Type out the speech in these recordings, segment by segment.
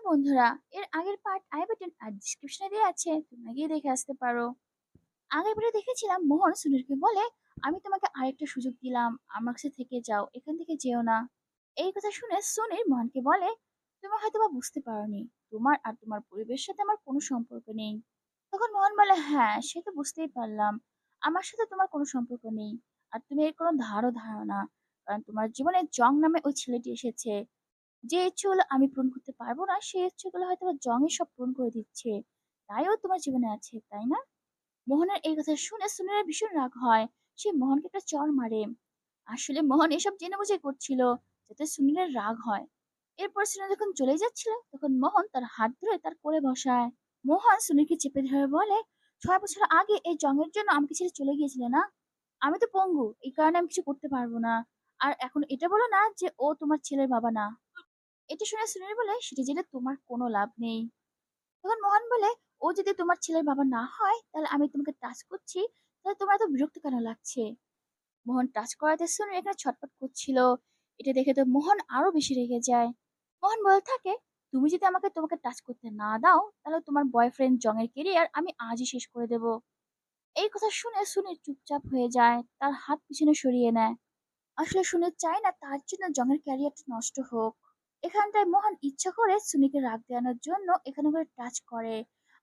হ্যাঁ বন্ধুরা, এর আগের পার্ট আই বাটন আর ডিসক্রিপশনে দেওয়া আছে, তোমরা গিয়ে দেখে আসতে পারো। আগের পার্টে দেখেছিলাম মোহন সুনীলকে বলে, আমি তোমাকে আরেকটা সুযোগ দিলাম, আমার কাছে থেকে যাও, এখান থেকে যেও না। এই কথা শুনে সুনীল মোহনকে বলে, তুমি হয়তো বা বুঝতে পারোনি, তোমার আর তোমার পরিবেশের সাথে আমার কোনো সম্পর্ক নেই। তখন মোহন বলে হ্যাঁ সে তো বুঝতেই পারলাম, আমার সাথে তোমার কোনো সম্পর্ক নেই, আর তুমি এর কোনো ধারও ধারণা কারণ তোমার জীবনে জং নামে ওই ছেলেটি এসেছে যে ইচ্ছেগুলো আমি পূরণ করতে পারব না, সেই ইচ্ছেগুলো হয়তো জংই সব পূরণ করে দিচ্ছে। তাইও তোমার জীবনে আছে, তাই না? মোহনের এই কথা শুনে সুনীলের ভীষণ রাগ হয়। সে মোহনকে একটা চর মারে। আসলে মোহন এসব জেনে বুঝে করছিল যাতে সুনীলের রাগ হয়। এরপর সুনীল যখন চলে যাচ্ছিল, তখন মোহন তার হাত ধরে তার কোলে বসায়। মোহন সুনীলকে চেপে ধরে বলে, ছয় বছর আগে এই জংয়ের জন্য আমাকে ছেড়ে চলে গিয়েছিলে না? আমি তো পঙ্গু, এই কারণে আমি কিছু করতে পারব না। আর এখন এটা বলো না যে ও তোমার ছেলের বাবা না। এটা শুনে সুনীল বলে, সেটা জেনে তোমার কোনো লাভ নেই। তখন মোহন বলে, ও যদি তোমার ছেলের বাবা না হয়, তাহলে আমি তোমাকে টাচ করছি। তাহলে তোমার এত বিরক্ত কেন লাগছে? মোহন টাচ করাতে সুনীল এখানে ছটফট করছিল। এটা দেখে তো মোহন আরও বেশি রেগে যায়। মোহন বলে থাকে, তুমি যদি আমাকে তোমাকে টাচ করতে না দাও, তাহলে তোমার বয়ফ্রেন্ড জংয়ের কেরিয়ার আমি আজই শেষ করে দেব। এই কথা শুনে সুনীল চুপচাপ হয়ে যায়, তার হাত পিছনে সরিয়ে নেয়। আসলে সুনীল চায় না তার জন্য জংয়ের ক্যারিয়ারটা নষ্ট হোক। এখানটায় মোহন ইচ্ছা করে সুনিকে রাগ দেওয়ানোর জন্য এখানে করে টাচ করে।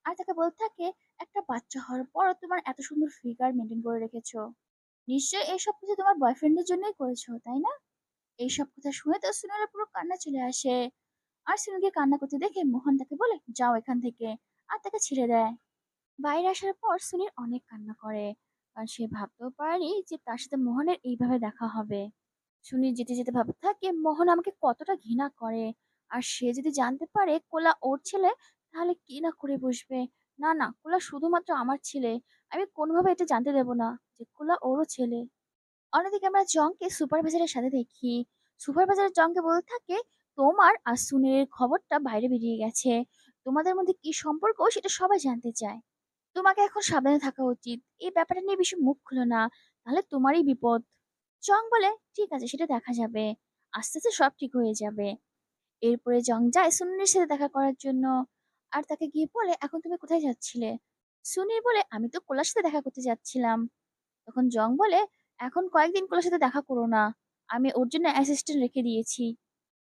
আর তাকে বলতে থাকে, একটা বাচ্চা হওয়ার পরও তোমার এত সুন্দর ফিগার মেনটেন করে রেখেছো। নিশ্চয়ই এইসব কিছু তোমার বয়ফ্রেন্ডের জন্যই করেছ, তাই না? এইসব কথা শুনে তো সুনীলের পুরো কান্না চলে আসে। আর সুনীলকে কান্না করতে দেখে মোহন তাকে বলে, যাও এখান থেকে। আর তাকে ছেড়ে দেয়। বাইরে আসার পর সুনীল অনেক কান্না করে। কারণ সে ভাবতেও পারেনি যে তার সাথে মোহনের এইভাবে দেখা হবে। সুনীল যেতে যেতে ভাবতে থাকে, মোহন আমাকে কতটা ঘৃণা করে। আর সে যদি জানতে পারে কোলা ওর ছেলে, তাহলে কি না করে বসবে? না না, কোলা শুধুমাত্র আমার ছেলে। আমি কোনোভাবে এটা জানতে দেব না যে কোলা ওরও ছেলে। অন্যদিকে আমরা জংকে সুপারভাইজারের সাথে দেখি। সুপারভাইজার জংকে বলতে থাকে, তোমার আর সুনীলের খবরটা বাইরে বেরিয়ে গেছে। তোমাদের মধ্যে কি সম্পর্ক সেটা সবাই জানতে চায়। তোমাকে এখন সাবধানে থাকা উচিত। এই ব্যাপারটা নিয়ে বেশি মুখ খুলো না। তাহলে তোমারই বিপদ। জং বলে, ঠিক আছে, সেটা দেখা যাবে। আস্তে আস্তে সব ঠিক হয়ে যাবে। এরপরে জং যায় সুনীলের সাথে দেখা করার জন্য। আর তাকে গিয়ে বলে, এখন তুমি কোথায় যাচ্ছিলে? সুনীল বলে, আমি তো কোলার সাথে দেখা করতে যাচ্ছিলাম। তখন জং বলে, এখন কয়েকদিন কোলার সাথে দেখা করো না। আমি ওর জন্য অ্যাসিস্ট্যান্ট রেখে দিয়েছি।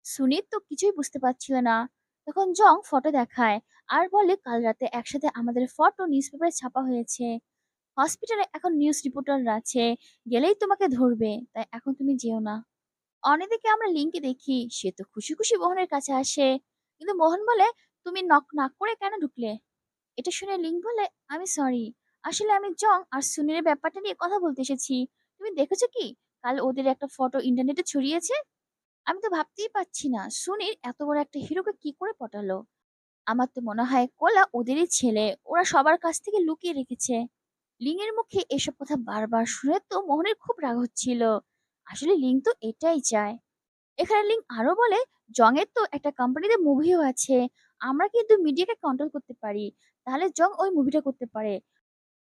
সুনীল তো কিছুই বুঝতে পারছিল না। তখন জং ফটো দেখায় আর বলে, কাল রাতে একসাথে আমাদের ফটো নিউজ পেপারে ছাপা হয়েছে। হসপিটালে এখন নিউজ রিপোর্টাররা আছে, গেলেই তোমাকে ধরবে, তাই এখন তুমি যেও না। অন্যদিকে আমরা লিঙ্কে দেখি, সে তো খুশি খুশি মোহনের কাছে আসে। কিন্তু মোহন বলে, তুমি নক না করে কেন ঢুকলে? এটা শুনে লিঙ্ক বলে, আমি সরি আসলে আমি জং আর সুনীলের ব্যাপারটা নিয়ে কথা বলতে এসেছি। তুমি দেখেছ কি? কাল ওদের একটা ফটো ইন্টারনেটে ছড়িয়েছে। আমি তো ভাবতেই পারছি না, সুনীল এত বড় একটা হিরোকে কি করে পটালো? আমার তো মনে হয় কোলা ওদেরই ছেলে, ওরা সবার কাছ থেকে লুকিয়ে রেখেছে। লিংয়ের মুখে এসব কথা বারবার শুনে তো মোহনের খুব রাগ হচ্ছিল। আসলে লিং তো এটাই চায়। এখানে লিং আরও বলে, জংয়ের তো একটা কোম্পানিতে মুভিও আছে। আমরা কিন্তু মিডিয়াকে কন্ট্রোল করতে পারি। তাহলে জং ওই মুভিটা করতে পারে।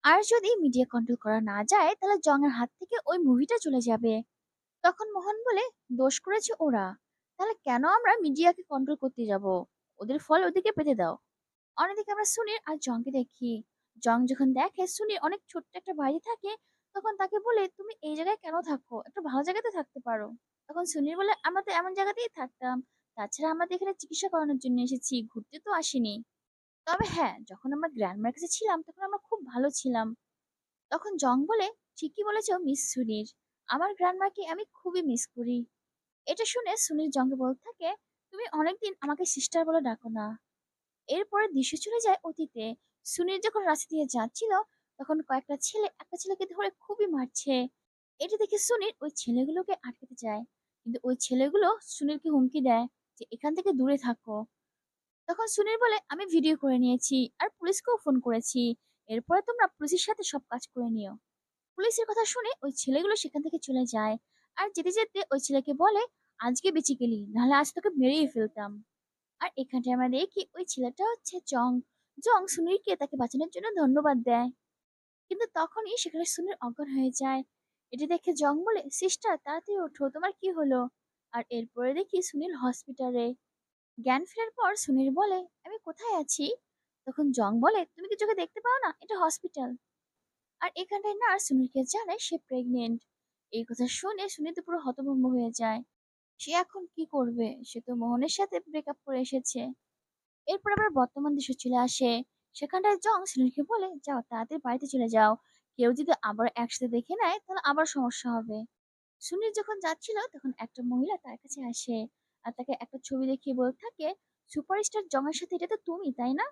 আর যদি মিডিয়া কন্ট্রোল করা না যায়, তাহলে জংয়ের হাত থেকে ওই মুভিটা চলে যাবে। তখন মোহন বলে, দোষ করেছে ওরা। তাহলে কেন আমরা মিডিয়াকে কন্ট্রোল করতে যাব? ওদের ফল ওদেরকে পেতে দাও। অন্যদিকে আমরা সুনীল আর জংকে দেখি। জং যখন দেখে সুনীল অনেক ছোট্ট একটা বাড়ি থাকে, তখন তাকে বলে, তুমি এই জায়গায় কেন থাকো? একটা ভালো জায়গাতে থাকতে পারো। তখন সুনীল বলে, আমরা তো এমন জায়গাতেই থাকতাম। তাছাড়া আমরা তো এখানে চিকিৎসা করানোর জন্য এসেছি, ঘুরতে তো আসিনি। তবে হ্যাঁ যখন আমরা গ্র্যান্ডমার কাছে ছিলাম, তখন আমরা খুব ভালো ছিলাম। তখন জং বলে, ঠিকই বলেছ, মিস সুনির আমার গ্র্যান্ডমাকে আমি খুবই মিস করি। এটা শুনে সুনীল জংকে বলতে থাকে, তুমি অনেকদিন আমাকে সিস্টার বলে ডাকো না। এরপরে দৃশ্য চলে যায় অতীতে। সুনীল যখন রাস্তা দিয়ে যাচ্ছিল, তখন কয়েকটা ছেলে, একটা ছেলেকে ধরে খুবই মারছে। এটা দেখে সুনীল ওই ছেলেগুলোকে আটকাতে চায়। কিন্তু ওই ছেলেগুলো সুনীলকে হুমকি দেয় যে, এখান থেকে দূরে থাকো। তখন সুনীল বলে, আমি ভিডিও করে নিয়েছি আর পুলিশকেও ফোন করেছি। এরপরে তোমরা পুলিশের সাথে সব কাজ করে নিও। পুলিশের কথা শুনে ওই ছেলেগুলো সেখান থেকে চলে যায়। আর যেতে যেতে ওই ছেলেকে বলে, আজকে বেঁচে গেলি, নাহলে আজ তোকে মেরেই ফেলতাম। আর এখানটা আমরা দেখি ওই ছেলেটা হচ্ছে জং জং সুনীলকে তাকে বাঁচানোর জন্য ধন্যবাদ দেয়। কিন্তু তখনই সেখানে সুনীল অজ্ঞান হয়ে যায়। এটি দেখে জং বলে, সিস্টার, তাড়াতাড়ি ওঠো, তোমার কি হলো? আর এরপরে দেখি সুনীল হসপিটালে। জ্ঞান ফেরার পর সুনীল বলে, আমি কোথায় আছি? তখন জং বলে, তুমি কি চোখে দেখতে পাও না? এটা হসপিটাল। আর এখানটায় নার্স সুনীলকে জানায় সে প্রেগনেন্ট। এই কথা শুনে সুনীল তো পুরো হতভম্ব হয়ে যায়। সে এখন কি করবে? সে তো মোহনের সাথে ব্রেকআপ করে এসেছে। এরপর আবার বর্তমান দেশে চলে আসে। সেখানটায় জং সুনীলকে বলে, যাও তাড়াতাড়ি বাড়িতে চলে যাও। কেউ যদি আবার একসাথে দেখে নেয়, তাহলে আবার সমস্যা হবে। সুনীল যখন যাচ্ছিল, তখন একটা মহিলা তার কাছে আসে আর তাকে একটা ছবি দেখিয়ে বলতে থাকে, সুপারস্টার জংয়ের সাথে এটা তো তুমি, তাই না?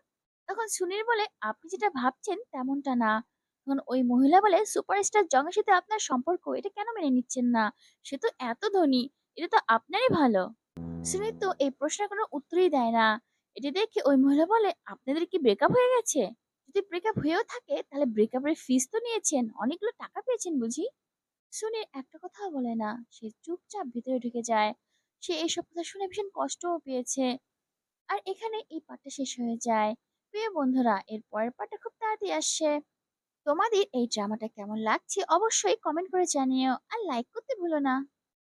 তখন সুনীল বলে, আপনি যেটা ভাবছেন তেমনটা না। তখন ওই মহিলা বলে, সুপারস্টার জংয়ের সাথে আপনার সম্পর্ক, এটা কেন মেনে নিচ্ছেন না? সে তো এত ধনী, এটা তো আপনারই ভালো। সুনীল তো এই প্রশ্নের কোনো উত্তরই দেয় না। এটা দেখে ওই মহিলা বলে, আপনাদের কি ব্রেকআপ হয়ে গেছে? যদি ব্রেকআপ হয়েও থাকে, তাহলে ব্রেকআপের ফিস তো নিয়েছেন, অনেকগুলো টাকা পেয়েছেন বুঝি? সুনীল একটা কথাও বলে না। সে চুপচাপ ভিতরে ঢুকে যায়। সে এইসব কথা শুনে ভীষণ কষ্টও পেয়েছে। আর এখানে এই পার্টটা শেষ হয়ে যায়। প্রিয় বন্ধুরা, এর পরের পার্টটা খুব তাড়াতাড়ি আসছে। তোমাদের এই ড্রামাটা কেমন লাগছে অবশ্যই কমেন্ট করে জানিও আর লাইক করতে ভুলো না।